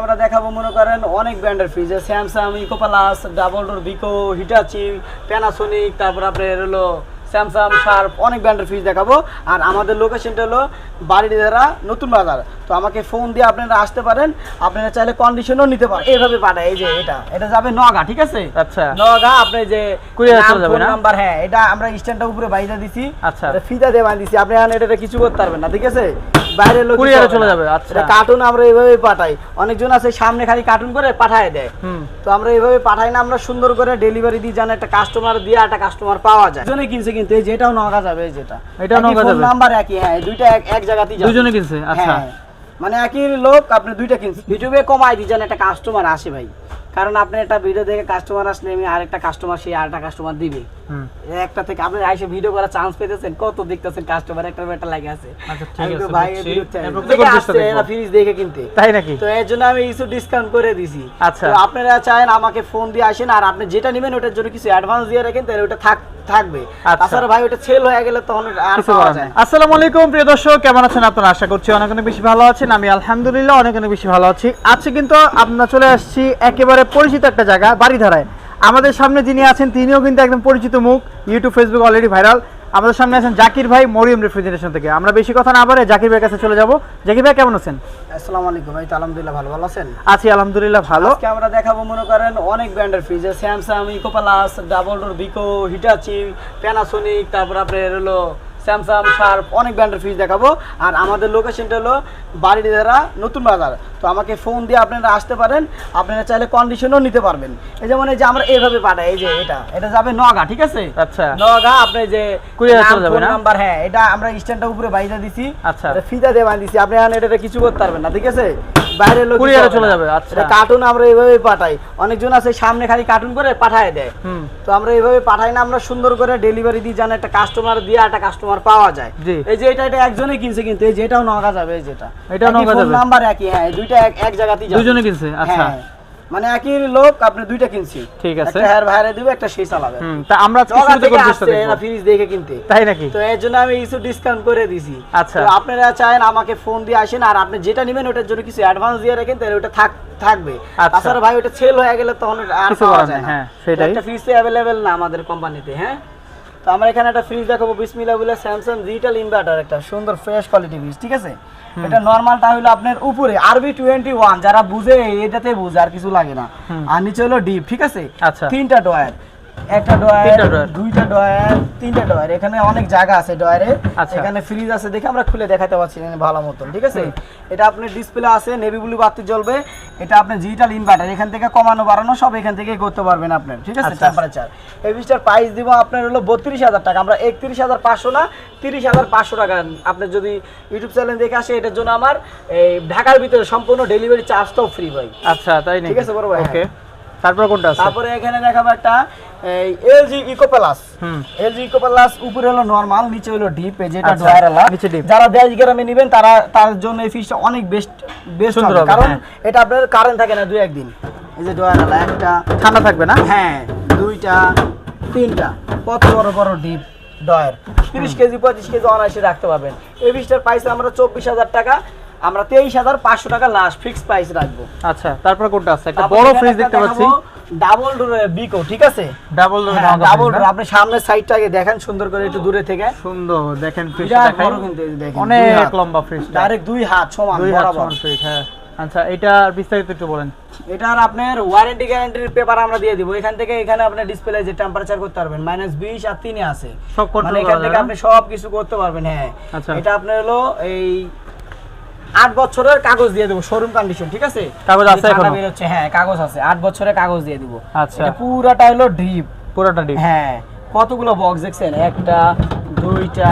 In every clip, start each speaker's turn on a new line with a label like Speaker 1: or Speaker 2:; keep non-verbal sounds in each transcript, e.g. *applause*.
Speaker 1: আমরা দেখাবো, মনে করেন, অনেক ব্র্যান্ডের fridge. Samsung eco plus double door Beko Hitachi Panasonic তারপর আপনার হলো স্যামসাং শার্প অনেক ব্র্যান্ডের ফ্রিজ দেখাবো। আর আমাদের লোকেশনটা হলো বাড়িধারা নতুন বাজার। তো আমাকে ফোন দিয়ে আপনারা আসতে পারেন। আপনারা চাইলে কন্ডিশনও নিতে পারেন। এইভাবে পাঠায় এই যে এটা। এটা যাবে নগা ঠিক আছে?
Speaker 2: আচ্ছা।
Speaker 1: নগা আপনি যে নাম,
Speaker 2: চলে যাবে না?
Speaker 1: নাম্বার হ্যাঁ এটা আমরা স্ট্যান্ডটা উপরে বাইরে দিছি।
Speaker 2: আচ্ছা।
Speaker 1: এটা ফিতা দিয়ে বাঁধি দিছি আপনি এটা কিছু করতে পারবেন না ঠিক আছে? বাইরের লোক
Speaker 2: এ চলে যাবে, আচ্ছা।
Speaker 1: কার্টুন আমরা এইভাবে পাঠাই। অনেকজন আছে সামনে খালি কার্টুন করে পাঠায় দেয়।
Speaker 2: হুম।
Speaker 1: তো আমরা এইভাবে পাঠাই না আমরা সুন্দর করে ডেলিভারি দিই যেন একটা কাস্টমার দিয়ে একটা কাস্টমার পাওয়া যায়। দুজনে কিনছে কিন্তু এই যেটাও নগা যাবে এই যেটা।
Speaker 2: এটাও নগা যাবে?
Speaker 1: নাম্বার একই হ্যাঁ দুইটা এক এক জায়গাতেই যাবে।
Speaker 2: দুজনে কিনছে? আচ্ছা।
Speaker 1: হ্যাঁ, মানে একই লোক আপনি দুইটা কিনছে। ইউটিউবে কমাই দিয়েছেন একটা কাস্টমার আসে ভাই। কারণ আপনি একটা ভিডিও দেখে কাস্টমার আসলে আমি আরেকটা কাস্টমার সেই আরেকটা কাস্টমার দিবে। একটা থেকে আপনি আইসে ভিডিও করার চান্স পেতেছেন কত দেখতেছেন কাস্টমার একটা একটা লাগে আছে।
Speaker 2: আচ্ছা,
Speaker 1: ভাই চাই।
Speaker 2: এরপর
Speaker 1: দেখে। এরা ফ্রিজ কিনতে।
Speaker 2: তাই নাকি?
Speaker 1: তো এর জন্য আমি কিছু ডিসকাউন্ট করে দিছি।
Speaker 2: আচ্ছা।
Speaker 1: আপনারা চান আমাকে ফোন দিয়ে আসেন আর আপনি যেটা নেবেন ওটার জন্য কিছু অ্যাডভান্স দিয়ে রাখেন তাহলে ওটা থাক থাকবে।
Speaker 2: আচ্ছা।
Speaker 1: তাছাড়া ভাই ওটা সেল হয়ে গেলে তখন আর পাওয়া যায়
Speaker 2: আসসালামু আলাইকুম প্রিয় দর্শক কেমন আছেন আপনারা? আশা করছি অনেক অনেক বেশি ভালো আছেন। আমি আলহামদুলিল্লাহ অনেক অনেক বেশি ভালো আছি। আজকে কিন্তু আপনারা চলে আসছি একেবারে পরিচিত একটা জায়গা বাড়িধারায় আমাদের সামনে যিনি আছেন তিনিও কিন্তু একদম পরিচিত মুখ ইউটিউব ফেসবুক অলরেডি ভাইরাল আমাদের সামনে আছেন জাকির ভাই মরিয়ম রেফ্রিজারেশন থেকে। আমরা বেশি কথা না বলে জাকির ভাইয়ের কাছে চলে যাব। জাকির ভাই কেমন আছেন?
Speaker 1: আসসালামু আলাইকুম ভাই আলহামদুলিল্লাহ ভালো ভালো আছেন?
Speaker 2: আছি আলহামদুলিল্লাহ ভালো।
Speaker 1: আজকে আমরা দেখাবো মনে করেন অনেক ব্র্যান্ডের fridge Samsung eco plus double door Beko Hitachi Panasonic তারপর আপনার হলো স্যামসাং শার্প অনেক ব্র্যান্ডের ফ্রিজ দেখাবো। আর আমাদের লোকেশনটা হলো বাড়িধারা নতুন বাজার। তো আমাকে ফোন দিয়ে আপনারা আসতে পারেন আপনারা চাইলে কন্ডিশনও নিতে পারবেন। এই যেমন এই যে আমরা এইভাবে পাঠাই এই যে এটা এটা যাবে নগা ঠিক আছে?
Speaker 2: আচ্ছা।
Speaker 1: নগা আপনি যে
Speaker 2: Courier
Speaker 1: নাম,
Speaker 2: চলে না?
Speaker 1: নাম্বার হ্যাঁ এটা আমরা স্ট্যান্ডটা উপরে বাইরে দিছি।
Speaker 2: আচ্ছা।
Speaker 1: ফিতা দিয়ে বাঁধি দিছি। আপনি এখন এটা কিছু করতে পারবেন না ঠিক আছে? বাইরের লোক হবে
Speaker 2: চলে যাবে, আচ্ছা।
Speaker 1: কার্টুন আমরা এইভাবে পাঠাই। অনেকজন আছে সামনে খালি কার্টুন করে পাঠায় দেয়।
Speaker 2: হুম।
Speaker 1: তো আমরা এইভাবে পাঠাই না আমরা সুন্দর করে ডেলিভারি দিই যেন একটা কাস্টমার দিয়ে একটা কাস্টমার পাওয়া যায়। এই যে এটা এটা একজনই কিনছে কিন্তু এই যেটাও নগা যাবে এই যেটা।
Speaker 2: এটাও নগা যাবে?
Speaker 1: নাম্বার একই হ্যাঁ দুইটা এক এক জায়গাতেই যাবে।
Speaker 2: দুজনে কিনছে? আচ্ছা।
Speaker 1: হ্যাঁ মানে একই লোক আপনি দুইটা কিনছি।
Speaker 2: ঠিক আছে।
Speaker 1: একটা হ্যার ভাইরে দিবে একটা সেই চালাবে।
Speaker 2: হুম তা আমরা আজকে
Speaker 1: নগা
Speaker 2: শুরুতে
Speaker 1: থেকে
Speaker 2: করে
Speaker 1: আসছে
Speaker 2: চেষ্টা
Speaker 1: এরা
Speaker 2: দেখব
Speaker 1: ফ্রিজ দেখে কিনতে।
Speaker 2: তাই নাকি?
Speaker 1: তো এর জন্য আমি কিছু ডিসকাউন্ট করে দিছি।
Speaker 2: আচ্ছা।
Speaker 1: তো আপনারা চান আমাকে ফোন দিয়ে আসেন আর আপনি যেটা নেবেন ওটার জন্য কিছু অ্যাডভান্স দিয়ে রাখেন তাহলে ওটা থাক থাকবে।
Speaker 2: আচ্ছা।
Speaker 1: তাছাড়া ভাই ওটা সেল হয়ে গেলে তখন আর পাওয়া যায় না।
Speaker 2: হ্যাঁ, সেটাই।
Speaker 1: একটা ফ্রিজ অ্যাভেলেবেল না আমাদের কোম্পানিতে হ্যাঁ? তো আমরা এখানে একটা ফ্রিজ দেখাবো বিসমিল্লাহ বলে স্যামসাং ডিজিটাল ইনভার্টার একটা সুন্দর ফ্রেশ কোয়ালিটি ফ্রিজ ঠিক আছে? এটা নর্মালটা হলো আপনার উপরে আরবি টোয়েন্টি ওয়ান যারা বুঝে এটাতে বুঝে আর কিছু লাগে না। আর নিচে হলো ডিপ ঠিক আছে?
Speaker 2: আচ্ছা।
Speaker 1: তিনটা ডয়ার একটা ডয়ার দুইটা ডয়ার তিনটা ডয়ার এখানে অনেক জায়গা আছে ডয়ারে
Speaker 2: আচ্ছা।
Speaker 1: এখানে ফ্রিজ আছে দেখে আমরা খুলে দেখাতে পারছি ভালো মতন ঠিক আছে? এটা আপনার ডিসপ্লে আছে নেভি ব্লু বাতি জ্বলবে। এটা আপনার ডিজিটাল ইনভার্টার এখান থেকে কমানো বাড়ানো সব এখান থেকেই করতে পারবেন আপনার ঠিক আছে?
Speaker 2: আচ্ছা।
Speaker 1: টেম্পারেচার এই ফ্রিজটার প্রাইস দিব আপনার হলো বত্রিশ হাজার টাকা। আমরা একত্রিশ হাজার পাঁচশো না তিরিশ হাজার পাঁচশো টাকা আপনার যদি ইউটিউব চ্যানেল দেখে আসে এটার জন্য আমার এই ঢাকার ভিতরে সম্পূর্ণ ডেলিভারি চার্জটাও ফ্রি ভাই।
Speaker 2: আচ্ছা তাই
Speaker 1: ঠিক আছে, বড় ভাই,
Speaker 2: ওকে। তারপর কোনটা আছে?
Speaker 1: তারপরে এখানে দেখাবো একটা এলজি ইকো প্লাস
Speaker 2: হুম।
Speaker 1: এলজি ইকো প্লাস উপরে হলো নরমাল নিচে হলো ডিপ এই যেটা
Speaker 2: আচ্ছা,
Speaker 1: ড্রয়ার আলা
Speaker 2: নিচে deep।
Speaker 1: যারা দেশ গ্রামে নেবেন তারা তার জন্য এই ফিশটা অনেক বেস্ট বেস্ট
Speaker 2: সুন্দর
Speaker 1: হবে। কারণ
Speaker 2: হ্যাঁ।
Speaker 1: এটা আপনার কারেন্ট থাকে না দুই একদিন এই যে ড্রয়ার আলা একটা
Speaker 2: ঠান্ডা থাকবে না?
Speaker 1: হ্যাঁ দুইটা তিনটা। কত বড় বড় ডিপ ডয়ার তিরিশ কেজি পঁচিশ কেজি অনায়াসে রাখতে পারবেন। এই ফিশটার প্রাইস আমরা চব্বিশ হাজার টাকা। আমরা তেইশ হাজার পাঁচশো টাকা লাস্ট ফিক্সড প্রাইস রাখব।
Speaker 2: আচ্ছা তারপর কোনটা আছে? একটা বড় ফ্রিজ দেখতে পাচ্ছি।
Speaker 1: ডাবল ডোর বিকো ঠিক আছে?
Speaker 2: ডাবল
Speaker 1: ডাবল ডোর আপনি সামনের সাইডটা আগে দেখেন সুন্দর করে একটু দূরে থেকে।
Speaker 2: সুন্দর দেখেন ফ্রিজটা
Speaker 1: কিন্তু দেখেন
Speaker 2: অনেক লম্বা ফ্রিজটা
Speaker 1: ডাইরেক্ট দুই হাত সমান বরাবর।
Speaker 2: সমান ফ্রিজ হ্যাঁ। আচ্ছা এটা বিস্তারিত একটু বলেন।
Speaker 1: এটার আপনার ওয়ারেন্টি গ্যারান্টির পেপার আমরা দিয়ে দিব। এখান থেকে এখানে আপনি ডিসপ্লে যে টেম্পারেচার করতে পারবেন মাইনাস বিশ আর তিনে আছে।
Speaker 2: সব
Speaker 1: মানে
Speaker 2: কন্ট্রোল
Speaker 1: এখান থেকে আপনি সব কিছু করতে পারবেন হ্যাঁ।
Speaker 2: আচ্ছা।
Speaker 1: এটা আপনার হলো এই আট বছরের কাগজ দিয়ে দেবো শোরুম কন্ডিশন ঠিক আছে?
Speaker 2: কাগজ আছে
Speaker 1: ঠান্ডা বের হচ্ছে হ্যাঁ কাগজ আছে আট বছরের কাগজ দিয়ে দিব।
Speaker 2: আচ্ছা।
Speaker 1: এটা পুরাটা হলো ডিপ
Speaker 2: পুরোটা ডিপ
Speaker 1: হ্যাঁ কতগুলো বক্স দেখছেন? একটা দুইটা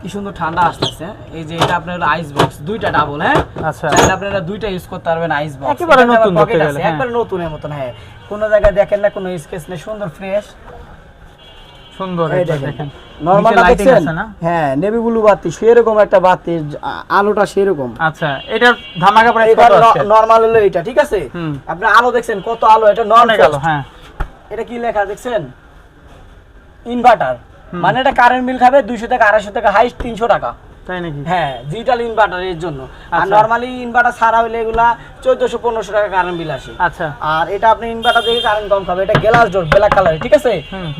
Speaker 1: কি সুন্দর ঠান্ডা আসতেছে। এই যে এটা আপনার আইস বক্স দুইটা ডাবল হ্যাঁ?
Speaker 2: আচ্ছা।
Speaker 1: চাইলে আপনারা দুইটা ইউজ করতে পারবেন আইস বক্স
Speaker 2: একেবারে নতুন হ্যাঁ।
Speaker 1: একবারে নতুনের মতন হ্যাঁ। কোনো জায়গায় দেখেন না কোনো স্কেচ নেই সুন্দর ফ্রেশ
Speaker 2: সুন্দর এটা
Speaker 1: দেখেন।
Speaker 2: দেখেন।
Speaker 1: নরমাল
Speaker 2: নিচে
Speaker 1: দেখছেন? হ্যাঁ নেভি ব্লু বাতি সেরকম একটা বাতি আলোটা সেরকম।
Speaker 2: আচ্ছা এটার ধামাকা প্রাইস
Speaker 1: এটা
Speaker 2: কত আছে?
Speaker 1: নরমাল হলো এটা ঠিক আছে? আপনি আলো দেখছেন কত আলো এটা নরমাল
Speaker 2: আলো হ্যাঁ।
Speaker 1: এটা কি লেখা দেখছেন? ইনভার্টার মানে এটা কারেন্ট বিল খাবে দুইশো থেকে আড়াইশো থেকে হাইস্ট তিনশো টাকা।
Speaker 2: তাই নাকি?
Speaker 1: হ্যাঁ ডিজিটাল ইনভার্টারের জন্য। আর
Speaker 2: আচ্ছা।
Speaker 1: নর্মালি ইনভার্টার ছাড়া হইলে এগুলা চোদ্দশো পনেরোশো টাকা কারেন্ট বিল আসে।
Speaker 2: আচ্ছা।
Speaker 1: আর এটা আপনি ইনভার্টার থেকে কারেন্ট কম খাবে এটা গ্লাস ডোর ব্ল্যাক কালার ঠিক আছে?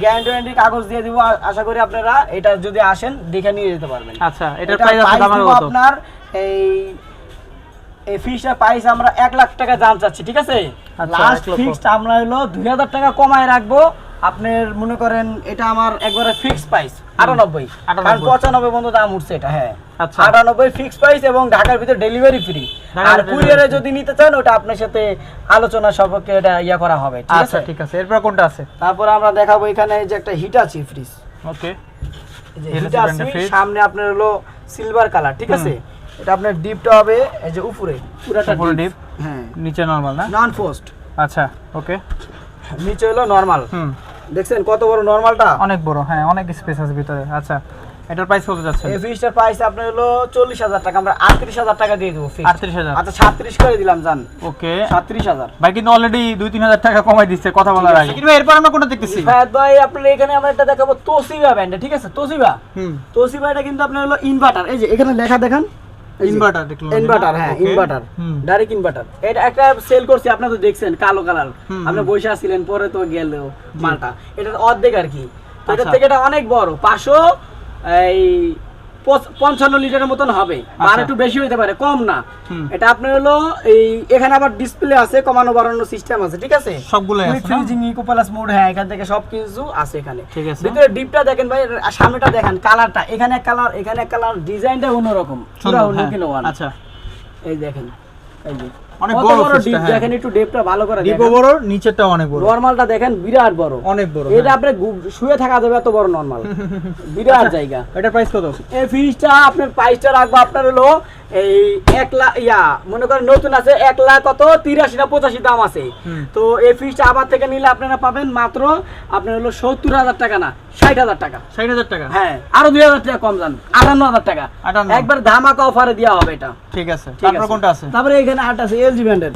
Speaker 1: গ্যারান্টি ওয়ারেন্টি কাগজ দিয়ে দিব। আশা করি আপনারা এটা যদি আসেন দেখে নিয়ে যেতে পারবেন।
Speaker 2: আচ্ছা
Speaker 1: এটা
Speaker 2: প্রাইস
Speaker 1: আপনার এই এই ফিসটা প্রাইস আমরা এক লাখ টাকা দাম চাচ্ছি ঠিক আছে?
Speaker 2: আচ্ছা,
Speaker 1: লাস্ট ফিক্সড আমরা হলো দুই হাজার টাকা কমায় রাখব। আপনার মনে করেন এটা আমার একবারে ফিক্সড প্রাইস আটানব্বই কারণ পঁচানব্বই পর্যন্ত দাম উঠছে এটা হ্যাঁ।
Speaker 2: আচ্ছা।
Speaker 1: আটানব্বই ফিক্সড প্রাইস এবং ঢাকার ভিতরে ডেলিভারি ফ্রি আর কুরিয়ারে যদি নিতে চান ওটা আপনার সাথে আলোচনা সম্পর্কে এটা ইয়া করা হবে ঠিক
Speaker 2: আচ্ছা
Speaker 1: আছে?
Speaker 2: ঠিক আছে। এরপর কোনটা আছে?
Speaker 1: তারপর আমরা দেখাবো এখানে যে একটা হিটাচি ফ্রিজ
Speaker 2: ওকে।
Speaker 1: সামনে আপনার হলো সিলভার কালার ঠিক আছে? এটা আপনার ডিপটা হবে এই যে উপরে পুরাটা
Speaker 2: উপরে
Speaker 1: ডিপ। হ্যাঁ।
Speaker 2: নিচে নরমাল না?
Speaker 1: নন পোস্ট
Speaker 2: আচ্ছা ওকে।
Speaker 1: নিচে হলো নরমাল
Speaker 2: হুম।
Speaker 1: দেখছেন কত বড় নরমালটা?
Speaker 2: অনেক বড় হ্যাঁ অনেক স্পেস আছে ভিতরে। আচ্ছা এটার প্রাইস কত যাচ্ছে?
Speaker 1: এই ফ্রিজটার প্রাইস আপনার হলো চল্লিশ হাজার টাকা। আমরা আটত্রিশ হাজার টাকা দিয়ে দেবো।
Speaker 2: আটত্রিশ হাজার।
Speaker 1: আচ্ছা সাতত্রিশ করে দিলাম জান।
Speaker 2: ওকে।
Speaker 1: সাতত্রিশ হাজার।
Speaker 2: ভাই কিন্তু অলরেডি দুই তিন হাজার টাকা কমাই দিচ্ছে কথা বলার আগে। কিন্তু এরপর আমরা কোনটা দেখতেছি?
Speaker 1: ফায়াদ ভাই আপনার এখানে আমরা একটা দেখাবো তোসিবা ব্র্যান্ডে ঠিক আছে? তোসিবা।
Speaker 2: হুম।
Speaker 1: তোসিবা এটা কিন্তু আপনার হলো ইনভার্টার এই যে এখানে লেখা দেখেন।
Speaker 2: ইনভার্টার
Speaker 1: ইনভার্টার হ্যাঁ ইনভার্টার ডাইরেক্ট ইনভার্টার এটা একটা সেল করছি আপনি তো দেখছেন কালো কালার। আপনি বসে আসছিলেন পরে তো গেল মালটা। এটা অর্ধেক আর কি। এটা
Speaker 2: আচ্ছা।
Speaker 1: থেকে এটা অনেক বড় পাঁচশো এই পঞ্চান্ন লিটারের মতন হবে আর
Speaker 2: আচ্ছা।
Speaker 1: একটু বেশি হইতে পারে কম না। এটা আপনার হলো এই এখানে আবার ডিসপ্লে আছে কমানো বাড়ানোর সিস্টেম আছে ঠিক আছে?
Speaker 2: সবগুলো
Speaker 1: ফ্রিজিং ইকো প্লাস মোড হ্যাঁ এখান থেকে সব কিছু আছে এখানে।
Speaker 2: ঠিক আছে।
Speaker 1: ভিতরে ডিপটা দেখেন ভাই আর সামনেটা দেখেন কালারটা এখানে কালার এখানে কালার ডিজাইনটা অন্যরকম। পুরো অন্য
Speaker 2: হ্যাঁ।
Speaker 1: কিলো
Speaker 2: আচ্ছা।
Speaker 1: এই দেখেন এই যে।
Speaker 2: অনেক বড়
Speaker 1: ডিপ
Speaker 2: হ্যাঁ।
Speaker 1: দেখেন একটু ডেপটা ভালো করে দেখেন।
Speaker 2: বড় নিচেরটা অনেক বড়।
Speaker 1: নরমালটা দেখেন বিরাট বড়।
Speaker 2: অনেক বড়
Speaker 1: এটা
Speaker 2: হ্যাঁ।
Speaker 1: আপনি শুয়ে থাকা যাবে এত বড় নরমাল *laughs* বিরাট জায়গা।
Speaker 2: এটা প্রাইস কত?
Speaker 1: এই ফিশটা আপনার প্রাইসটা রাখব আপনার হলো এই এক লাখ ইয়া মনে করেন নতুন আছে এক লাখ কত? তিরাশি না পঁচাশি দাম আছে। তো এই ফ্রিজটা আবার থেকে নিলে আপনারা পাবেন মাত্র আপনার হলো সত্তর হাজার টাকা না ষাট হাজার টাকা।
Speaker 2: ষাট হাজার টাকা?
Speaker 1: হ্যাঁ আরও দুই হাজার টাকা কম যান আটান্ন হাজার টাকা। একবার ধামাকা অফারে দেওয়া হবে এটা।
Speaker 2: ঠিক আছে। তারপর কোনটা আছে?
Speaker 1: তারপরে এখানে আট আছে এলজি ব্র্যান্ডের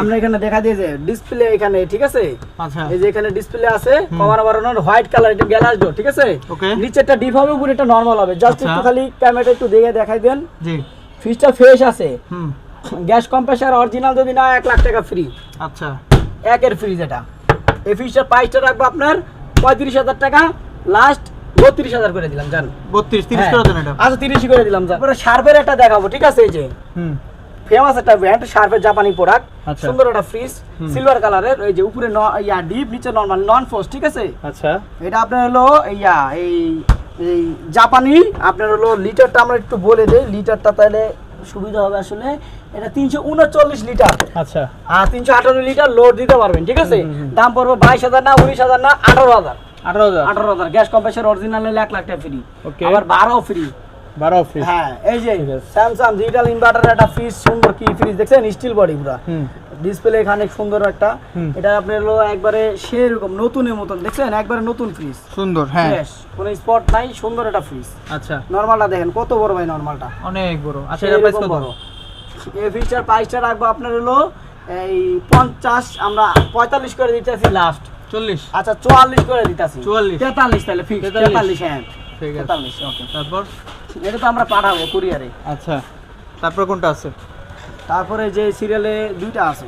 Speaker 1: আমরা এখানে দেখা দিয়েছে ডিসপ্লে এখানে ঠিক আছে?
Speaker 2: আচ্ছা।
Speaker 1: এই যে এখানে ডিসপ্লে আছে কমানো বাড়ানোর হোয়াইট কালার এটা গ্যালাস ডোর ঠিক আছে. নিচেরটা ডিপ হবে উপরে এটা নরমাল হবে। জাস্ট
Speaker 2: আচ্ছা।
Speaker 1: একটু খালি ক্যামেরাটা একটু দেখে দেখাই দেন।
Speaker 2: জি।
Speaker 1: ফ্রিজটা ফ্রেশ আছে।
Speaker 2: হুম।
Speaker 1: গ্যাস কম্প্রেসার অরিজিনাল যদি না এক লাখ টাকা ফ্রি
Speaker 2: আচ্ছা।
Speaker 1: একের ফ্রিজ এটা। এই ফ্রিজটার প্রাইসটা রাখব আপনার পঁয়ত্রিশ হাজার টাকা। লাস্ট বত্রিশ হাজার করে দিলাম জান।
Speaker 2: বত্রিশ তিরিশ
Speaker 1: হ্যাঁ।
Speaker 2: করে দেন এটা।
Speaker 1: আচ্ছা তিরিশই করে দিলাম জান। শার্পের একটা দেখাবো ঠিক আছে এই যে।
Speaker 2: হুম।
Speaker 1: ফেমাস একটা ব্র্যান্ড শার্পের জাপানি প্রোডাক্ট। সুন্দর একটা ফ্রিজ সিলভার কালারের এই যে উপরে ন- ইয়া ডিপ নিচে নরমাল নন ফোর্স ঠিক আছে?
Speaker 2: আচ্ছা।
Speaker 1: এটা আপনার হলো ইয়া এই এই জাপানি আপনার হলো লিটারটা আমরা একটু বলে দেই লিটারটা তাহলে সুবিধা হবে আসলে এটা তিনশো উনচল্লিশ লিটার।
Speaker 2: আচ্ছা।
Speaker 1: আর তিনশো আঠারো লিটার লোড দিতে পারবেন ঠিক আছে। দাম পড়বে বাইশ হাজার না উনিশ হাজার না আঠারো হাজার।
Speaker 2: আঠারো হাজার?
Speaker 1: আঠারো হাজার। গ্যাস কম্প্রেসার অরিজিনাল নিলে এক লাখ টাকা ফ্রি. আবার বারো ফ্রি
Speaker 2: বারো ফ্রিজ
Speaker 1: হ্যাঁ এই যে স্যামসাং ডিজিটাল ইনভার্টার একটা ফ্রিজ সুন্দর কি ফ্রিজ দেখছেন? স্টিল বডি পুরা। ডিসপ্লে এখানে সুন্দর একটা। এটা আপনার হলো একবারে সেরকম নতুনের মতন দেখছেন? একবারে নতুন ফ্রিজ
Speaker 2: সুন্দর হ্যাঁ।
Speaker 1: কোনো স্পট নাই সুন্দর একটা ফ্রিজ
Speaker 2: আচ্ছা।
Speaker 1: নরমালটা দেখেন কত বড় ভাই নরমালটা
Speaker 2: অনেক বড়। আচ্ছা এটার প্রাইস কত?
Speaker 1: বড়। এই ফ্রিজটার প্রাইসটা রাখব আপনার হলো এই পঞ্চাশ আমরা পঁয়তাল্লিশ করে দিতেছি লাস্ট
Speaker 2: চল্লিশ।
Speaker 1: আচ্ছা চুয়াল্লিশ করে দিতেছি।
Speaker 2: 44
Speaker 1: তেতাল্লিশ তাহলে ফিক্স
Speaker 2: 43
Speaker 1: তেতাল্লিশ হ্যাঁ।
Speaker 2: ঠিক আছে।
Speaker 1: তেতাল্লিশ ওকে
Speaker 2: তারপর?
Speaker 1: এটা তো আমরা পাঠাবো কুরিয়ারে
Speaker 2: আচ্ছা। তারপর কোনটা আছে?
Speaker 1: তারপরে যে সিরিয়ালে দুইটা আছে।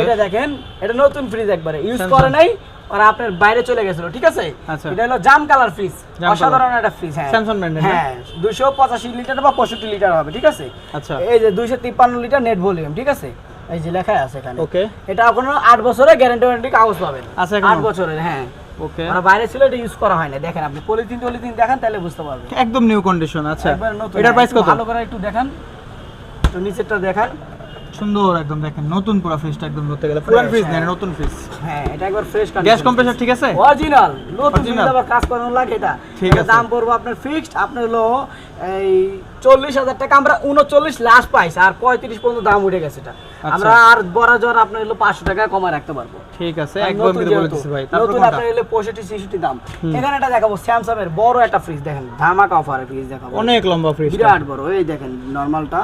Speaker 1: এটা দেখেন এটা নতুন ফ্রিজ একবারে। ইউজ করে নাই আর আপনার বাইরে চলে গেছিল ঠিক আছে?
Speaker 2: আচ্ছা।
Speaker 1: এটা হলো জাম কালার ফ্রিজ অসাধারণ একটা ফ্রিজ হ্যাঁ।
Speaker 2: এর না?
Speaker 1: হ্যাঁ দুশো পঁচাশি লিটার বা পঁয়ষট্টি লিটার হবে ঠিক আছে?
Speaker 2: আচ্ছা।
Speaker 1: এই যে দুইশো তিপ্পান্ন লিটার নেট ভলিউম ঠিক আছে? এই যে লেখা আছে এখানে।
Speaker 2: ওকে
Speaker 1: এটা এখনও আট বছরের গ্যারান্টি ওয়ারেন্টি কাগজ পাবেন।
Speaker 2: এখনও?
Speaker 1: আট বছরের হ্যাঁ।
Speaker 2: ওকে
Speaker 1: আর বাইরে ছিল এটা ইউজ করা হয় না দেখেন আপনি পলিথিন টলিথিন দেখেন তাহলে বুঝতে পারবেন।
Speaker 2: একদম নিউ কন্ডিশন আচ্ছা। এটার প্রাইস কত?
Speaker 1: ভালো করে একটু দেখান। তো নিচেরটা দেখান।
Speaker 2: সুন্দর একদম দেখেন নতুন পুরো ফ্রিজটা একদম ধরতে গেলে। পুরান ফ্রিজ। নেন নতুন ফ্রিজ
Speaker 1: হ্যাঁ এটা একবার ফ্রেশ
Speaker 2: গ্যাস কম্প্রেসার ঠিক আছে?
Speaker 1: অরিজিনাল নতুন? যদি আবার কাজ করানো লাগে এটা।
Speaker 2: ঠিক আছে।
Speaker 1: দাম পড়বে আপনার ফিক্সড আপনার হলো এই চল্লিশ হাজার টাকা। আমরা উনচল্লিশ লাস্ট পাইছি আর পঁয়ত্রিশ পর্যন্ত দাম উঠে গেছে এটা।
Speaker 2: আচ্ছা।
Speaker 1: আমরা আর বরাজর আপনার হলো পাঁচশো টাকা কমায় রাখতে পারব।
Speaker 2: ঠিক আছে একদম বলে দিচ্ছি ভাই
Speaker 1: নতুন আপনার হলো পঁয়ষট্টি ছেষট্টি দাম। এখানে একটা দেখাবো স্যামসাং এর বড় একটা ফ্রিজ দেখেন। ধামাকা অফারে ফ্রিজ দেখাবো।
Speaker 2: অনেক লম্বা ফ্রিজ
Speaker 1: বিরাট বড় এই দেখেন নর্মালটা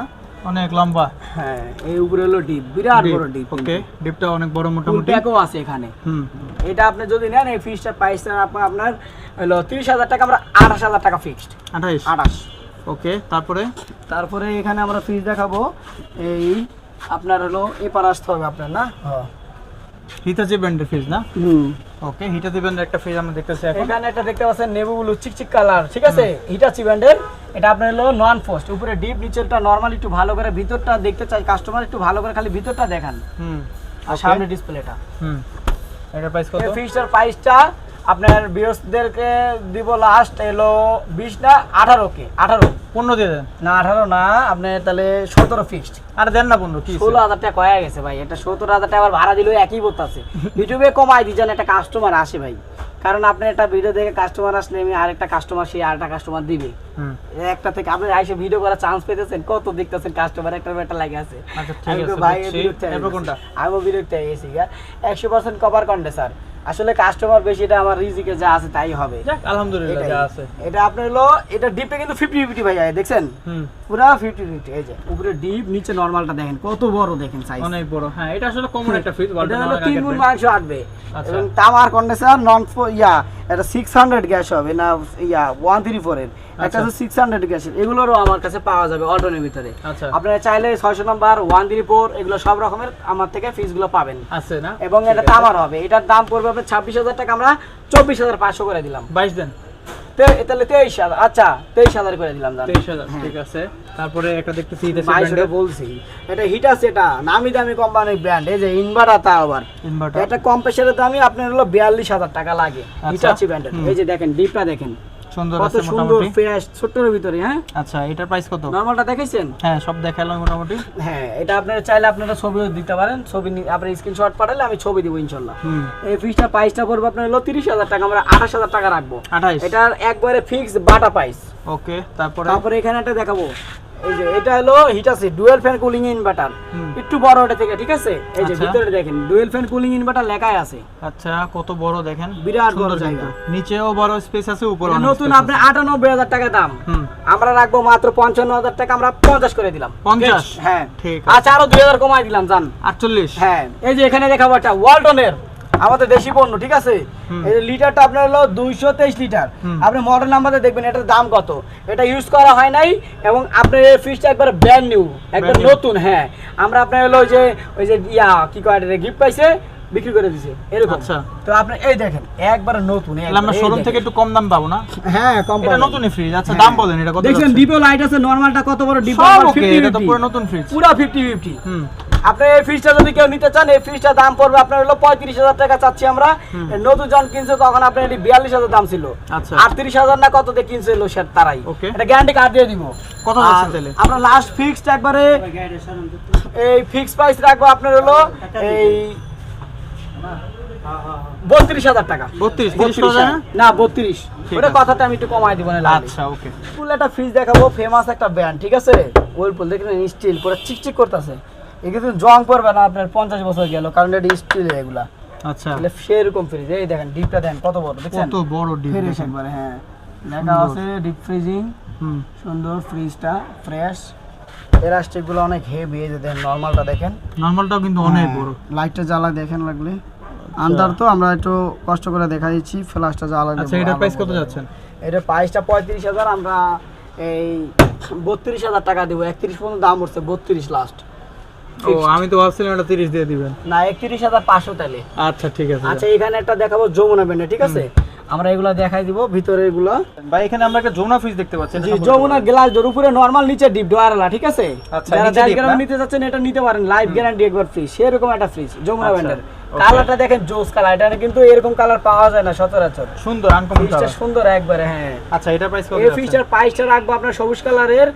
Speaker 2: অনেক লম্বা।
Speaker 1: হ্যাঁ এই উপরে হলো ডিপ বিরাট বড় ডিপ
Speaker 2: ওকে ডিপটা অনেক বড় মোটামুটি।
Speaker 1: প্যাকও আছে এখানে।
Speaker 2: হুম।
Speaker 1: এটা আপনি যদি নেন এই ফিসটার প্রাইসটা আপনার হলো তিরিশ হাজার টাকা আমরা আঠাশ হাজার টাকা ফিক্সড
Speaker 2: আঠাইশ
Speaker 1: আঠাশ।
Speaker 2: ওকে তারপরে?
Speaker 1: তারপরে এখানে আমরা ফ্রিজ দেখাবো এই আপনার হলো এপার আসতে হবে আপনার না?
Speaker 2: হিতাচি ব্র্যান্ডের ফ্রিজ না?
Speaker 1: হুম।
Speaker 2: ওকে হিতাচি ব্র্যান্ডের একটা ফ্রিজ আমরা দেখতেছি এখন।
Speaker 1: এখানে একটা দেখতে পাচ্ছেন নেভি ব্লু চিকচিক কালার ঠিক আছে? হিটাচি ব্র্যান্ডের এটা আপনার হলো নন ফোস্ট উপরে ডিপ নিচেরটা নরমাল একটু ভালো করে ভিতরটা দেখতে চাই কাস্টমার একটু ভালো করে খালি ভিতরটা দেখান।
Speaker 2: হুম
Speaker 1: আর সামনে ডিসপ্লেটা
Speaker 2: হুম এটার প্রাইস কত?
Speaker 1: ফিক্সটার প্রাইসটা আপনার বৃহস্পতিদেরকে দিব লাস্ট এলো বিশ না আঠারো কে আঠারো।
Speaker 2: পনেরো দিয়ে দেন।
Speaker 1: না আঠারো না আপনি তাহলে সতেরো ফিক্সড
Speaker 2: আর দেন না পনেরো কি
Speaker 1: ষোলো হাজার টাকা কয়া গেছে ভাই এটা সত্তর হাজার টাকা আবার ভাড়া দিলেও একই আছে। ইউটিউবে কমাই দিচ্ছেন একটা কাস্টমার আসে ভাই। কারণ আপনি একটা ভিডিও দেখে কাস্টমার আসলে আমি আরেকটা কাস্টমার সে আরেকটা কাস্টমার দিবে। একটা থেকে আপনি আইসে ভিডিও করার চান্স পেতেছেন কত দেখতেছেন কাস্টমার একটা একটা লাগে আছে।
Speaker 2: আচ্ছা,
Speaker 1: আমি ভাই বিরক্ত হয়ে গেছি। বিরক্ত হয়ে গেছি একশো পার্সেন্ট কভার কন্ডেন্সার আসলে কাস্টমার বেশি এটা আমার রিজিকে যা আছে তাই হবে।
Speaker 2: যাক আলহামদুলিল্লাহ যা আছে।
Speaker 1: এটা আপনার হলো এটা ডিপে কিন্তু ফিফটি ফিফটি ভাই যায় দেখছেন?
Speaker 2: হুম।
Speaker 1: পুরা ফিফটি ফিফটি এই যে উপরে ডিপ নিচে নর্মালটা দেখেন কত বড় দেখেন সাইজ
Speaker 2: অনেক বড় হ্যাঁ এটা আসলে কমন একটা ফ্রিজ
Speaker 1: এটা হলো তিন গুণ মাংস আটবে।
Speaker 2: আচ্ছা।
Speaker 1: এবং তামার কন্ডেন্সার নন ইয়া এটা সিক্স হান্ড্রেড গ্যাস হবে না ইয়া ওয়ান থ্রি ফোর এর। একটা
Speaker 2: আচ্ছা।
Speaker 1: হচ্ছে সিক্স হান্ড্রেড গ্যাসের এগুলোরও আমার কাছে পাওয়া যাবে অল্টনের ভিতরে।
Speaker 2: আচ্ছা।
Speaker 1: আপনারা চাইলে ছয়শো নাম্বার ওয়ান থ্রি ফোর এগুলো সব রকমের আমার থেকে ফিসগুলো পাবেন।
Speaker 2: আছে না?
Speaker 1: এবং এটা তামার হবে এটার দাম পড়বে আপনার ছাব্বিশ হাজার টাকা আমরা চব্বিশ হাজার পাঁচশো করে দিলাম।
Speaker 2: বাইশ দেন।
Speaker 1: তাহলে তেইশ হাজার। আচ্ছা তেইশ হাজার করে দিলাম
Speaker 2: তেইশ হাজার। ঠিক আছে। তারপরে একটা দেখতেছি
Speaker 1: বলছি এটা হিট আছে এটা নামি দামি কোম্পানির ব্র্যান্ড এই যে ইনভার্টার তা আবার।
Speaker 2: ইনভার্টার
Speaker 1: এটা কম প্রেশারের দামই আপনার হলো বিয়াল্লিশ হাজার টাকা লাগে।
Speaker 2: আচ্ছা।
Speaker 1: ব্র্যান্ডের এই যে দেখেন ডিপটা দেখেন।
Speaker 2: সুন্দর
Speaker 1: কত
Speaker 2: আছে
Speaker 1: সুন্দর
Speaker 2: মোটামুটি।
Speaker 1: ফ্রেশ ছোট্টর ভিতরে হ্যাঁ?
Speaker 2: আচ্ছা এটার প্রাইস কত?
Speaker 1: নরমালটা দেখাইছেন
Speaker 2: হ্যাঁ সব দেখালাম মোটামুটি।
Speaker 1: হ্যাঁ এটা আপনারা চাইলে আপনারা ছবিও দিতে পারেন। ছবি নি- আপনার স্ক্রিনশট পাঠালে আমি ছবি দিব
Speaker 2: ইনশাআল্লাহ
Speaker 1: এই ফিসটা প্রাইসটা পড়বে আপনার হলো তিরিশ হাজার টাকা আমরা আঠাশ হাজার টাকা রাখব।
Speaker 2: আঠাইশ
Speaker 1: এটার একবারে ফিক্স বাটা প্রাইস
Speaker 2: ওকে তারপরে?
Speaker 1: তারপরে এখানে একটা দেখাবো। এই যে এটা হলো Hitachi dual fan cooling inverter. একটু বড় ওটা থেকে ঠিক আছে? এই যে
Speaker 2: আচ্ছা।
Speaker 1: ভিতরে দেখেন ডুয়েল ফ্যান কুলিং ইনভার্টার লেখাই আছে।
Speaker 2: আচ্ছা কত বড় দেখেন?
Speaker 1: বিরাট বড় জায়গা।
Speaker 2: নিচেও বড় স্পেস আছে উপরে
Speaker 1: নতুন আটানব্বই হাজার টাকা দাম। আমরা রাখব মাত্র পঞ্চান্ন হাজার টাকা আমরা পঞ্চাশ করে দিলাম।
Speaker 2: 50?
Speaker 1: হ্যাঁ।
Speaker 2: ঠিক
Speaker 1: আচ্ছা আরও দুই হাজার কমাই দিলাম জান।
Speaker 2: আটচল্লিশ?
Speaker 1: হ্যাঁ। এই যে এখানে দেখাবো একটা ওয়ালটনের আমাদের দেশি পণ্য ঠিক আছে। লিটারটা আপনার হলো দুইশো তেইশ লিটার। আপনি মডেল নাম্বারে দেখবেন এটার দাম কত। এটা ইউজ করা হয় নাই এবং আপনার এই ফ্রিজটা একবার ব্র্যান্ড নিউ একবার নতুন হ্যাঁ। আমরা আপনার হলো ওই যে ওই যে ইয়া কি কয় গিফট পাইছে বিক্রি করে দিছে এরকম।
Speaker 2: আচ্ছা।
Speaker 1: তো আপনি এই দেখেন একবার নতুন
Speaker 2: আমরা শোরুম থেকে একটু কম দাম পাবো না?
Speaker 1: হ্যাঁ কম
Speaker 2: এটা। নতুনই ফ্রিজ আচ্ছা
Speaker 1: হ্যাঁ।
Speaker 2: দাম বলেন এটা কত যাচ্ছে?
Speaker 1: ডিপো লাইট আছে নরমালটা কত বড় ডিপো
Speaker 2: এটা তো পুরো নতুন ফ্রিজ
Speaker 1: পুরো ফিফটি ফিফটি
Speaker 2: হুম।
Speaker 1: আপনি এই ফ্রিজটা যদি কেউ নিতে চান এই দাম পড়বে আপনার হলো পঁয়ত্রিশ হাজার টাকা চাচ্ছি আমরা। নতুন জন কিনছে তখন আপনার এটি বিয়াল্লিশ হাজার দাম ছিল।
Speaker 2: আচ্ছা।
Speaker 1: আটত্রিশ হাজার না কত দিয়ে কিনছিল সে তারাই। এটা গ্যারান্টি কার্ড দিয়ে দিব।
Speaker 2: কত?
Speaker 1: আপনার লাস্ট ফিক্সড একবারে এই ফিক্স প্রাইস রাখব আপনার হলো এই বত্রিশ হাজার টাকা।
Speaker 2: বত্রিশ তিরিশ
Speaker 1: 32
Speaker 2: হাজার? না?
Speaker 1: বত্রিশ।
Speaker 2: ঠিক
Speaker 1: ওটা
Speaker 2: আছে।
Speaker 1: কথাটা আমি একটু কমাই দিব না
Speaker 2: আচ্ছা ওকে।
Speaker 1: ফুল একটা ফ্রিজ দেখাবো ফেমাস একটা ব্র্যান্ড ঠিক আছে? ওয়েলপুল দেখেন স্টিল পুরো চিকচিক করতেছে। এ কিন্তু জং পড়বে না আপনার পঞ্চাশ বছর গেল কারণ এটা স্টিল এগুলা।
Speaker 2: আচ্ছা।
Speaker 1: তাহলে সেরকম ফ্রিজ এই দেখেন ডিপটা দেন কত বড় দেখছেন?
Speaker 2: কত বড় ডিপ
Speaker 1: ফ্রিজ একবারে হ্যাঁ। লেখা। আছে ডিপ ফ্রিজিং
Speaker 2: হুম।
Speaker 1: সুন্দর ফ্রিজটা ফ্রেশ এরগুলো অনেক হেভি এই দেখেন নর্মালটা দেখেন।
Speaker 2: নরমালটাও কিন্তু অনেক বড়।
Speaker 1: লাইটটা জ্বালা দেখেন লাগলে। আন্দার তো আমরা একটু কষ্ট করে দেখা দিচ্ছি ফ্ল্যাশটা জ্বালা
Speaker 2: আচ্ছা এটার প্রাইস কত যাচ্ছেন?
Speaker 1: এটা প্রাইসটা পঁয়ত্রিশ হাজার আমরা এই বত্রিশ হাজার টাকা দেবো একত্রিশ পর্যন্ত দাম উঠছে বত্রিশ লাস্ট
Speaker 2: ও আমি তো ভাবছিলাম এটা তিরিশ দিয়ে দিবেন।
Speaker 1: না একত্রিশ হাজার পাঁচশো তাহলে
Speaker 2: আচ্ছা ঠিক আছে।
Speaker 1: আচ্ছা এখানে একটা দেখাবো যমুনা ব্যান্ডে ঠিক আছে? আমরা এগুলা দেখাই দিব ভিতরে এগুলা।
Speaker 2: ভাই এখানে আমরা একটা যমুনা ফ্রিজ দেখতে পাচ্ছি
Speaker 1: জি যমুনা গ্লাস ডোর উপরে নরমাল নিচে ডিপ ডোয়ারলা ঠিক আছে?
Speaker 2: আচ্ছা,
Speaker 1: যারা
Speaker 2: নিচে
Speaker 1: দেড়
Speaker 2: deep
Speaker 1: গ্রাম
Speaker 2: না?
Speaker 1: নিতে যাচ্ছেন এটা নিতে পারেন লাইফ গ্যারান্টি একবার ফ্রি সেরকম একটা ফ্রিজ যমুনা
Speaker 2: আচ্ছা,
Speaker 1: ব্যান্ডের. কালারটা দেখেন জোস কালার এটা কিন্তু এরকম কালার পাওয়া যায় না সচরাচর।
Speaker 2: সুন্দর আনকমন
Speaker 1: কালার সুন্দর একবারে হ্যাঁ।
Speaker 2: আচ্ছা এটা প্রাইস কত
Speaker 1: এই ফিচার প্রাইসটা রাখব আপনার সবুজ কালারের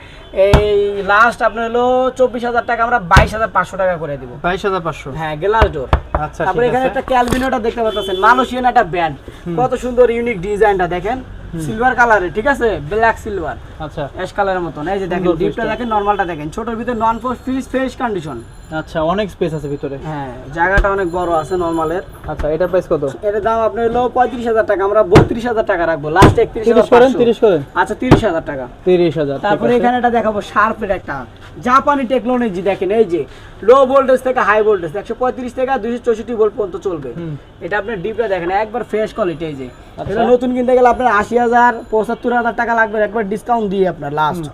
Speaker 1: এই লাস্ট আপনার হলো চব্বিশ হাজার টাকা আমরা বাইশ হাজার পাঁচশো টাকা করে দিব।
Speaker 2: বাইশ হাজার পাঁচশো?
Speaker 1: হ্যাঁ গ্লাস ডোর
Speaker 2: আচ্ছা
Speaker 1: তারপরে এখানে একটা ক্যালভিনোটা দেখতে পাচ্ছেন মালয়েশিয়ান একটা ব্যান্ড কত সুন্দর ইউনিক ডিজাইনটা দেখেন। সিলভার কালারে ঠিক আছে? ব্ল্যাক সিলভার
Speaker 2: আচ্ছা।
Speaker 1: অ্যাশ কালারের মতন। এই যে দেখেন ডিপটা দেখেন নরমালটা দেখেন। ছোটর ভিতরে non frost fridge fresh condition
Speaker 2: আচ্ছা অনেক স্পেস আছে ভিতরে।
Speaker 1: হ্যাঁ জায়গাটা অনেক বড় আছে নর্মালের
Speaker 2: আচ্ছা এটার প্রাইস কত?
Speaker 1: এটার দাম আপনার হলো পঁয়ত্রিশ হাজার টাকা। আমরা বত্রিশ হাজার টাকা রাখব। লাস্ট একত্রিশ
Speaker 2: তিরিশ করেন তিরিশ করেন।
Speaker 1: আচ্ছা তিরিশ হাজার টাকা।
Speaker 2: তিরিশ হাজার
Speaker 1: তারপরে এখানে এটা দেখাবো শার্পের একটা। জাপানি টেকনোলজি দেখেন এই যে লো ভোল্টেজ থেকে হাই ভোল্টেজ একশো পঁয়ত্রিশ থেকে দুইশো চৌষট্টি ভোল্ট পর্যন্ত চলবে। এটা আপনার ডিপটা দেখেন একবার ফ্রেশ কোয়ালিটি এই যে। এটা নতুন কিনতে গেলে আপনার আশি হাজার পঁচাত্তর হাজার টাকা লাগবে। একবার ডিসকাউন্ট দিয়ে আপনার লাস্ট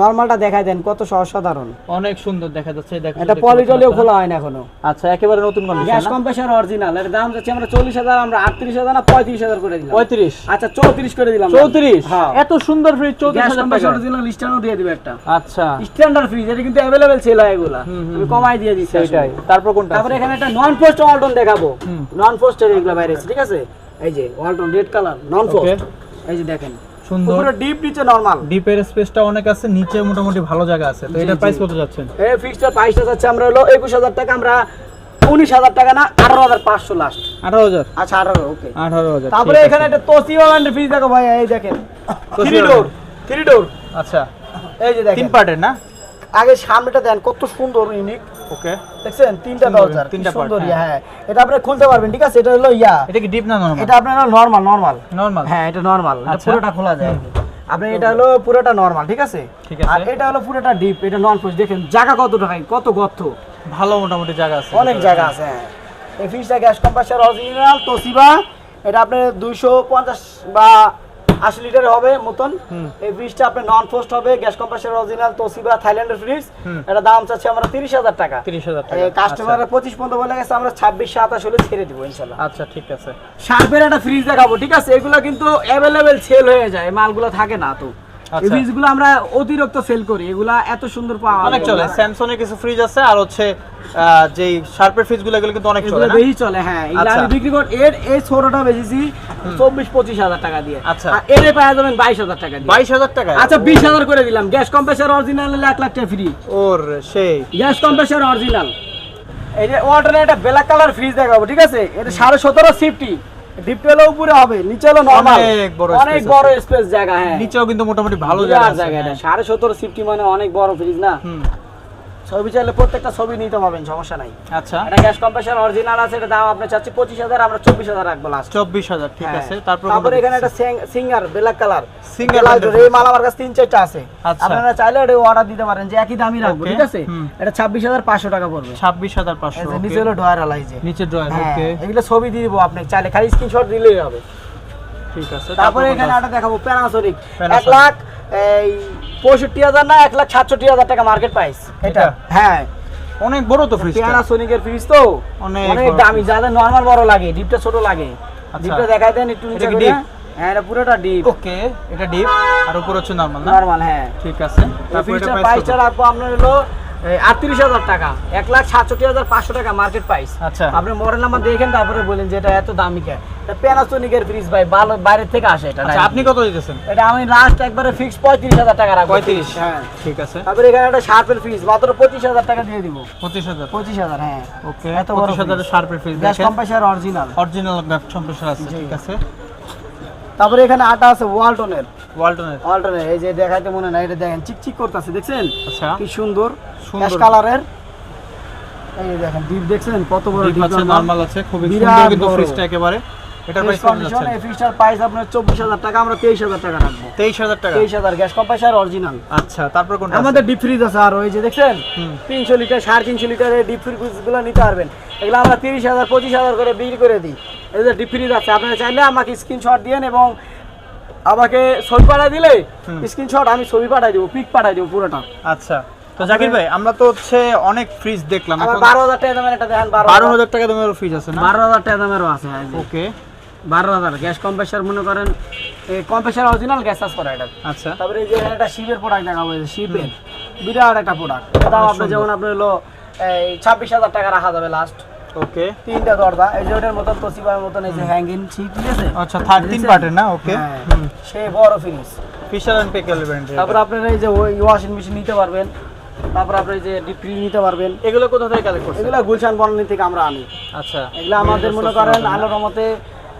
Speaker 1: নর্মালটা দেখাই দেন কত সহজ সাধারণ
Speaker 2: অনেক সুন্দর দেখা যাচ্ছে দেখো
Speaker 1: এটা পলিটলিও খোলা হয় না
Speaker 2: এখনও। আচ্ছা একেবারে নতুন কন্ডিশন গ্যাস
Speaker 1: কম্প্রেসার অরিজিনাল এর দাম যাচ্ছে আমরা চল্লিশ হাজার আমরা আটত্রিশ হাজার না পঁয়ত্রিশ হাজার করে দিলাম।
Speaker 2: পঁয়ত্রিশ?
Speaker 1: আচ্ছা চৌত্রিশ করে দিলাম।
Speaker 2: চৌত্রিশ?
Speaker 1: হ্যাঁ।
Speaker 2: এত সুন্দর ফ্রিজ চৌত্রিশ
Speaker 1: গ্যাস
Speaker 2: হাজার
Speaker 1: কম্প্রেসার অরিজিনাল স্ট্যান্ডও দিয়ে দিবে একটা।
Speaker 2: আচ্ছা।
Speaker 1: স্ট্যান্ডার্ড ফ্রিজ এটা কিন্তু অ্যাভেলেবেল ছিল এগুলা। আমি কমাই দিয়ে দিচ্ছি।
Speaker 2: সেটাই। তারপর কোনটা?
Speaker 1: তারপরে? এখানে একটা নন পোস্ট অল্টন দেখাবো। নন পোস্টের এগুলা বাইরে ঠিক আছে? এই যে ওয়ালটন রেড কালার নন এই যে দেখেন
Speaker 2: সুন্দর।
Speaker 1: পুরো ডিপ নিচে নরমাল
Speaker 2: ডিপের স্পেসটা অনেক আছে নিচে মোটামুটি ভালো জায়গা আছে। তো
Speaker 1: জি।
Speaker 2: প্রাইস কত যাচ্ছেন?
Speaker 1: এই ফিক্সড প্রাইসটা যাচ্ছে আমরা হলো একুশ হাজার টাকা আমরা উনিশ হাজার টাকা না আঠারো হাজার পাঁচশো লাস্ট
Speaker 2: আঠারো হাজার?
Speaker 1: আচ্ছা আঠারো ওকে
Speaker 2: আঠারো হাজার
Speaker 1: তারপরে এখানে একটা তোসিবা ব্র্যান্ডের ফ্রিজ দেখো ভাই এই দেখেন। থ্রি ডোর থ্রি ডোর
Speaker 2: আচ্ছা।
Speaker 1: এই যে দেখেন।
Speaker 2: তিন পার্টের না?
Speaker 1: আগে সামনেটা দেন কত সুন্দর ইউনিক
Speaker 2: ওকে।
Speaker 1: দেখছেন? তিনটা দরজা
Speaker 2: তিনটা
Speaker 1: সুন্দর
Speaker 2: হ্যাঁ।
Speaker 1: ইয়া হ্যাঁ। এটা আপনি খুলতে পারবেন ঠিক আছে? এটা হলো ইয়া।
Speaker 2: এটা কি ডিপ না নরমাল
Speaker 1: এটা আপনার নরমাল নরমাল
Speaker 2: নরমাল
Speaker 1: হ্যাঁ এটা নরমাল এটা
Speaker 2: আচ্ছা।
Speaker 1: পুরোটা খোলা যায় আপনি এটা হলো পুরোটা নরমাল ঠিক আছে। আর এটা হলো পুরোটা ডিপ এটা নন ফোর্স দেখেন জায়গা কত টাকা কত গর্ত।
Speaker 2: ভালো মোটামুটি জায়গা আছে।
Speaker 1: অনেক জায়গা আছে হ্যাঁ। এই ফ্রিজটা গ্যাস কম্প্রেসার অরিজিনাল তোসিবা এটা আপনার দুইশো পঞ্চাশ বা আশি লিটার হবে মতন। এই ফ্রিজটা আপনার নন ফোস্ট হবে গ্যাস কম্প্রেসার অরিজিনাল তোসিবা থাইল্যান্ডের ফ্রিজ। এটা দাম চাচ্ছি আমরা তিরিশ হাজার টাকা।
Speaker 2: তিরিশ হাজার টাকা।
Speaker 1: কাস্টমারের পঁচিশ পর্যন্ত বলে গেছে আমরা ছাব্বিশ সাতাশ হলে ছেড়ে দিব ইনশাল্লাহ।
Speaker 2: আচ্ছা ঠিক আছে।
Speaker 1: শার্পের একটা ফ্রিজ দেখাবো ঠিক আছে? এগুলো কিন্তু অ্যাভেলেবেল সেল হয়ে যায় মালগুলো থাকে না তো। এই
Speaker 2: আচ্ছা।
Speaker 1: ফ্রিজগুলো আমরা অতিরিক্ত সেল করি এগুলা এত সুন্দর পাওয়া
Speaker 2: অনেক চলে। স্যামসং এর কিছু ফ্রিজ আছে আর হচ্ছে যেই শার্পের ফ্রিজগুলো এগুলো কিন্তু অনেক চলে
Speaker 1: বেশি চলে হ্যাঁ। এগুলো
Speaker 2: আচ্ছা।
Speaker 1: আমি বিক্রি করি এর এই ছোটটা বেচেছি চব্বিশ পঁচিশ হাজার টাকা দিয়ে।
Speaker 2: আচ্ছা।
Speaker 1: এর পাওয়া যাবেন বাইশ হাজার টাকা দিয়ে।
Speaker 2: বাইশ হাজার টাকা?
Speaker 1: আচ্ছা বিশ হাজার করে দিলাম। গ্যাস কম্প্রেসার অরিজিনাল এক লাখ টাকা ফ্রি
Speaker 2: ওর সেই।
Speaker 1: গ্যাস কম্প্রেসার অরিজিনাল এই যে একটা ব্ল্যাক কালার ফ্রিজ দেখাবো ঠিক আছে? এটা সাড়ে সতেরো সিফটি ডিপটি হলো উপরে হবে নিচে হলো নরমাল
Speaker 2: অনেক বড়
Speaker 1: অনেক বড় স্পেস জায়গা হ্যাঁ।
Speaker 2: নিচেও কিন্তু মোটামুটি ভালো জায়গা
Speaker 1: জায়গা এটা।
Speaker 2: হ্যাঁ।
Speaker 1: সাড়ে সতেরো সিফটি মানে অনেক বড় ফ্রিজ না? ছবি চাইলে প্রত্যেকটা ছবি নিতে পারবেন সমস্যা নাই।
Speaker 2: আচ্ছা।
Speaker 1: এটা গ্যাস কম্প্রেসার অরিজিনাল আছে এটা দাম আপনার চাচ্ছি পঁচিশ হাজার আমরা চব্বিশ হাজার রাখব লাস্ট
Speaker 2: চব্বিশ হাজার ঠিক আছে। তারপর
Speaker 1: হ্যাঁ। তারপরে এখানে একটা সিঙ্গার ব্ল্যাক কালার সিঙ্গার এই মাল আমার কাছে তিন চারটা আছে।
Speaker 2: আচ্ছা।
Speaker 1: আপনারা চাইলে এটা অর্ডার দিতে পারেন যে একই দামই রাখব ঠিক আছে? এটা ছাব্বিশ হাজার পাঁচশো টাকা পড়বে।
Speaker 2: ছাব্বিশ হাজার পাঁচশো
Speaker 1: যে নিচে হলো ডয়ার আলাইজে
Speaker 2: নিচে ড্রয়ার
Speaker 1: হ্যাঁ
Speaker 2: ওকে
Speaker 1: এগুলো ছবি দিয়ে দিব আপনি চাইলে খালি স্ক্রিনশট দিলেই হবে।
Speaker 2: ঠিক আছে
Speaker 1: তারপরে এখানে একটা দেখাবো প্যানাসোনিক এক লাখ এই পঁয়ষট্টি হাজার না এক লাখ সাতষট্টি হাজার টাকা মার্কেট প্রাইস এটা? হ্যাঁ।
Speaker 2: অনেক বড় তো ফ্রিজ
Speaker 1: প্যানাসোনিক সোনিকের ফ্রিজ তো।
Speaker 2: অনেক
Speaker 1: দামি যাদের নরমাল বড় লাগে ডিপটা ছোট লাগে।
Speaker 2: আচ্ছা।
Speaker 1: ডিপটা দেখাই দেন একটু নিচে
Speaker 2: deep?
Speaker 1: হ্যাঁ এটা পুরোটা ডিপ
Speaker 2: ওকে এটা ডিপ আর উপর হচ্ছে নরমাল না?
Speaker 1: নরমাল হ্যাঁ।
Speaker 2: ঠিক আছে। তারপর এটা
Speaker 1: প্রাইসটা রাখব আপনার হলো আটত্রিশ হাজার টাকা। এক লাখ সাতষট্টি হাজার পাঁচশো টাকা মার্কেট প্রাইস
Speaker 2: আচ্ছা।
Speaker 1: আপনি মডেল নাম্বার দেখেন তারপরে বলেন যে এটা এত দামি কে? প্যানাসোনিকের ফ্রিজ ভাই ভালো বাইরের থেকে আসে এটা
Speaker 2: আচ্ছা আপনি কত দিতেছেন?
Speaker 1: এটা আমি লাস্ট একবারে ফিক্স পঁয়ত্রিশ হাজার টাকা রাখব।
Speaker 2: 35?
Speaker 1: হ্যাঁ।
Speaker 2: ঠিক আছে।
Speaker 1: তারপরে এখানে একটা শার্পের ফ্রিজ মাত্র পঁচিশ হাজার টাকা দিয়ে দিব।
Speaker 2: পঁচিশ হাজার?
Speaker 1: পঁচিশ হাজার হ্যাঁ।
Speaker 2: ওকে
Speaker 1: এত বড়
Speaker 2: হাজারের শার্পের fridge
Speaker 1: gas compressor original
Speaker 2: original compressor আছে ঠিক আছে।
Speaker 1: তারপরে এখানে আটা আছে ওয়ালটনের।
Speaker 2: ওয়ালটনের।
Speaker 1: ওয়ালটনের এই যে দেখাইতে মনে নাই এটা দেখেন চিকচিক করতেছে দেখছেন?
Speaker 2: আচ্ছা।
Speaker 1: কি সুন্দর
Speaker 2: সুন্দর।
Speaker 1: কালারের। এই দেখেন ডিপ দেখছেন? কত বড়
Speaker 2: ডিপ
Speaker 1: ডিপ
Speaker 2: আছে নরমাল আছে
Speaker 1: খুব
Speaker 2: সুন্দর কিন্তু ফ্রিজটা একেবারে। এটার প্রাইস কত
Speaker 1: এই ফ্রিজটার প্রাইস আপনার চব্বিশ হাজার টাকা আমরা তেইশ হাজার টাকা রাখব।
Speaker 2: তেইশ হাজার টাকা?
Speaker 1: তেইশ হাজার গ্যাস কম্প্রেসার অরিজিনাল
Speaker 2: আচ্ছা তারপর কোনটা
Speaker 1: আমাদের ডিপ ফ্রিজ আছে আর ওই যে দেখছেন?
Speaker 2: হুম।
Speaker 1: তিনশো লিটার সাড়ে তিনশো লিটারের ডিপ ফ্রিজগুলো নিতে পারবেন। এগুলো আমরা তিরিশ হাজার পঁচিশ হাজার করে বিক্রি করে দিই। এই যে ডিপ ফ্রিজ আছে আপনারা চাইলে আমাকে স্ক্রিনশট দিয়েন এবং আমাকে ছবি পাঠাই দিলে স্ক্রিনশট আমি ছবি পাঠাই দেবো পিক পাঠাই দেবো পুরোটা।
Speaker 2: আচ্ছা তো জাকির ভাই আমরা তো হচ্ছে অনেক ফ্রিজ দেখলাম
Speaker 1: বারো হাজার টাকা দামের একটা দেখেন বারো
Speaker 2: হাজার। টাকা দামের ফ্রিজ আছে
Speaker 1: বারো হাজার টাকা দামেরও আছে হ্যাঁ।
Speaker 2: ওকে
Speaker 1: বারো হাজার। গ্যাস কম্প্রেসার মনে করেন এই কম্প্রেসার অরিজিনাল গ্যাস চাষ করা এটা।
Speaker 2: আচ্ছা।
Speaker 1: তারপরে এই যে একটা শিপের প্রোডাক্ট দেখা হয়েছে শিপের বিরাট একটা প্রোডাক্ট দাম
Speaker 2: অনেক
Speaker 1: আপনার যেমন আপনার হলো এই ছাব্বিশ হাজার টাকা রাখা যাবে লাস্ট
Speaker 2: ওকে
Speaker 1: তিনটা দরজা এই যে ওটার মতন তোসিবার মতন এই যে হ্যাঙ্গিং ঠিক আছে?
Speaker 2: আচ্ছা থার্ড তিন পার্টের না? ওকে
Speaker 1: হ্যাঁ, সে বড় finish
Speaker 2: Fisher and Paykel brand
Speaker 1: তারপর আপনারা এই যে ওয়াশিং মেশিন নিতে পারবেন। তারপর আপনি যে ডিপ ফ্রিজ নিতে পারবেন।
Speaker 2: এগুলো কোথা থেকে কালেক্ট করছেন?
Speaker 1: এগুলো গুলশান বনানী থেকে আমরা আনি।
Speaker 2: আচ্ছা।
Speaker 1: এগুলো আমাদের মনে করেন আলোর রহমতে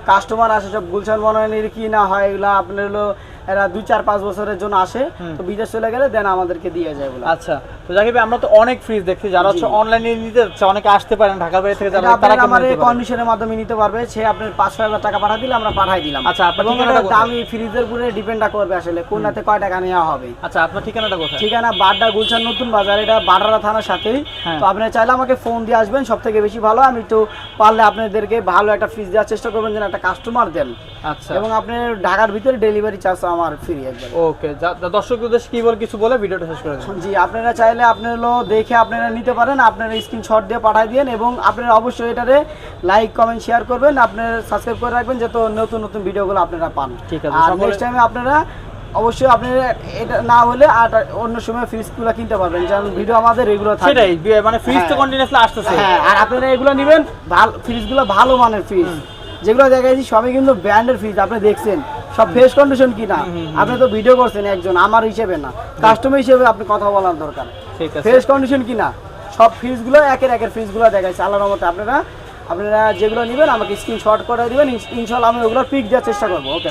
Speaker 1: কাস্টমার আসে সব গুলশান বনানীর কি না হয় এগুলো আপনার হলো এরা দুই চার পাঁচ বছরের জন্য আসে। তো বিদেশ চলে গেলে দেন আমাদেরকে দিয়ে যায় বলে
Speaker 2: আচ্ছা। তো জাকিব আমরা তো অনেক ফ্রিজ দেখছি। যারা হচ্ছে অনলাইনে নিতে যাচ্ছে অনেকে আসতে পারেন ঢাকার বাইরে থেকে যারা তারা কেমন
Speaker 1: আমার কন্ডিশনের মাধ্যমে নিতে পারবে সে আপনার পাঁচশো হাজার টাকা পাঠা দিলে আমরা পাঠাই দিলাম।
Speaker 2: আচ্ছা, আপনার ঠিকানাটা
Speaker 1: দামি ফ্রিজের উপরে ডিপেন্ড করবে আসলে কোনটাতে কয় টাকা নেওয়া হবে।
Speaker 2: আচ্ছা আপনার ঠিকানাটা কোথায়?
Speaker 1: ঠিকানা বাড্ডা গুলশান নতুন বাজার এটা বাড্ডারা থানার সাথেই।
Speaker 2: হ্যাঁ।
Speaker 1: তো আপনি চাইলে আমাকে ফোন দিয়ে আসবেন সব থেকে বেশি ভালো আমি একটু পারলে আপনাদেরকে ভালো একটা ফ্রিজ দেওয়ার চেষ্টা করবেন যেন একটা কাস্টমার দেন।
Speaker 2: আচ্ছা।
Speaker 1: এবং আপনি ঢাকার ভিতরে ডেলিভারি চার্জ আমার ফ্রি একবার।
Speaker 2: ওকে দর্শক উদ্দেশ্যে কি বল কিছু বলে ভিডিওটা শেষ করে
Speaker 1: জি আপনারা চাইলে আপনার হলো দেখে আপনারা নিতে পারেন আপনারা স্ক্রিনশট দিয়ে পাঠিয়ে দিন এবং আপনারা অবশ্যই এটারে লাইক কমেন্ট শেয়ার করবেন। আপনারা সাবস্ক্রাইব করে রাখবেন যাতে নতুন নতুন ভিডিওগুলো আপনারা পান।
Speaker 2: ঠিক আছে,
Speaker 1: আর নেক্সট টাইমে আপনারা অবশ্যই আপনারা এটা না হলে আর অন্য সময় ফ্রিজগুলো কিনতে পারবেন। যেমন ভিডিও আমাদের রেগুলার থাকে।
Speaker 2: সেটাই মানে ফ্রিজ তো। কন্টিনিউসলি আসতেছে।
Speaker 1: হ্যাঁ আর আপনারা এগুলো নেবেন ভালো ফ্রিজগুলো ভালো মানের ফ্রিজ যেগুলো দেখাইছি সবই কিন্তু ব্র্যান্ডের ফ্রিজ আপনি দেখছেন। সব ফ্রেশ কন্ডিশন কি না আপনি তো ভিডিও করছেন একজন আমার হিসেবে না। কাস্টমার হিসেবে আপনি কথা বলার দরকার।
Speaker 2: ফেস
Speaker 1: কন্ডিশন কন্ডিশন কিনা? সব ফ্রিজগুলো একের একের ফ্রিজগুলো দেখাইছে আল্লাহর মতে আপনারা আপনারা যেগুলো নেবেন আমাকে স্ক্রিনশট করে দিবেন। ইনশাল্লাহ আমি ওগুলো পিক দেওয়ার চেষ্টা করব। ওকে